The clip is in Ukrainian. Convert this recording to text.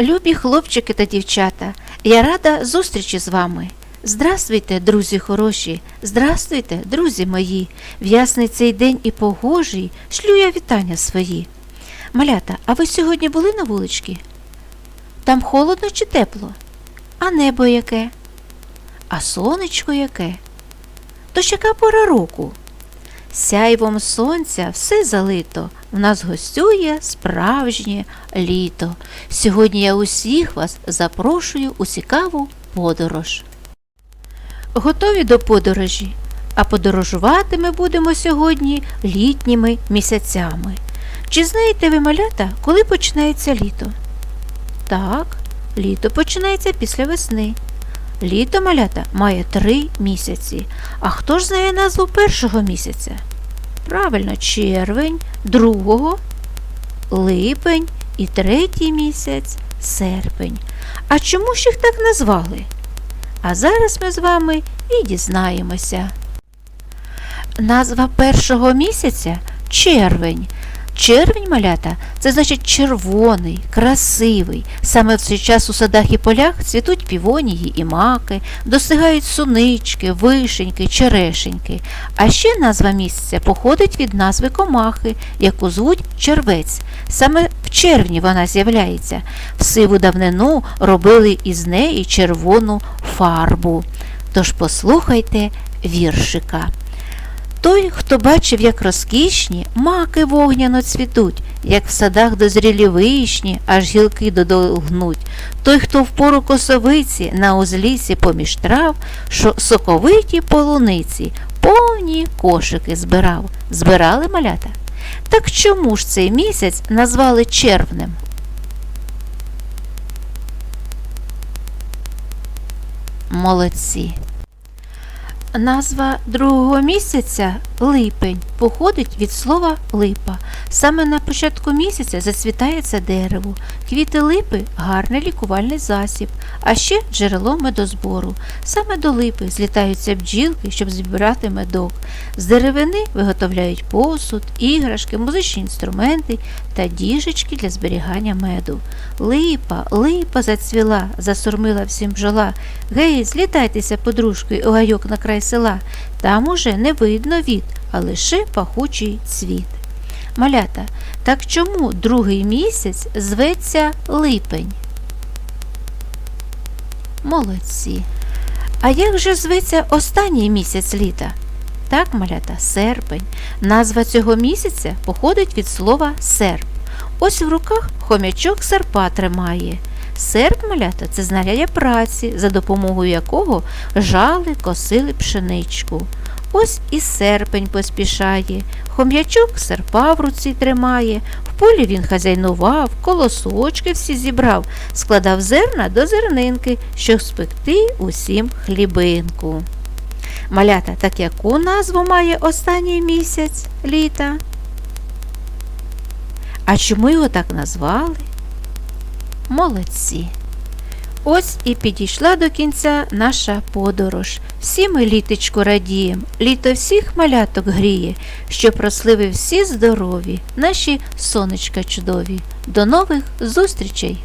Любі хлопчики та дівчата, я рада зустрічі з вами. Здравствуйте, друзі хороші, здравствуйте, друзі мої. В ясний цей день і погожий шлю я вітання свої. Малята, а ви сьогодні були на вуличці? Там холодно чи тепло? А небо яке? А сонечко яке? То ж яка пора року? Сяйвом сонця все залито, в нас гостює справжнє літо. Сьогодні я усіх вас запрошую у цікаву подорож. Готові до подорожі, а подорожувати ми будемо сьогодні літніми місяцями. Чи знаєте ви, малята, коли починається літо? Так, літо починається після весни. Літо малята має три місяці. А хто ж знає назву першого місяця? Правильно, червень, другого, липень і третій місяць серпень. А чому ж їх так назвали? А зараз ми з вами і дізнаємося. Назва першого місяця червень. Червень малята це значить червоний, красивий. Саме в цей час у садах і полях цвітуть півонії і маки, досягають сунички, вишеньки, черешеньки. А ще назва місяця походить від назви комахи, яку звуть червець. Саме в червні вона з'являється. В сиву давнину робили із неї червону фарбу. Тож послухайте віршика. Той, хто бачив, як розкішні, маки вогняно цвітуть, як в садах дозрілі вишні, аж гілки додогнуть. Той, хто в пору косовиці на узлісі поміж трав, що соковиті полуниці, повні кошики збирав. Збирали малята? Так чому ж цей місяць назвали червнем? Молодці. Назва другого місяця липень походить від слова липа. Саме на початку місяця зацвітає це дерево. Квіти липи гарний лікувальний засіб, а ще джерело медозбору. Саме до липи злітаються бджілки, щоб збирати медок. З деревини виготовляють посуд, іграшки, музичні інструменти та діжечки для зберігання меду. Липа, липа зацвіла, засурмила всім бджола. Гей, злітайтеся подружкою у гайок на край села. Там уже не видно від, а лише пахучий цвіт. Малята, так чому другий місяць зветься липень? Молодці. А як же зветься останній місяць літа? Так, малята, серпень. Назва цього місяця походить від слова серп. Ось в руках хомячок серпа тримає. Серп малята це знаряддя праці, за допомогою якого жали, косили пшеничку. Ось і серпень поспішає, хом'ячок серпа в руці тримає, в полі він хазяйнував, колосочки всі зібрав, складав зерна до зернинки, щоб спекти усім хлібинку. Малята, так яку назву має останній місяць літа? А чому його так назвали? Молодці. Ось і підійшла до кінця наша подорож. Всі ми літочку радієм, літо всіх маляток гріє, щоб росли ви всі здорові, наші сонечка чудові. До нових зустрічей!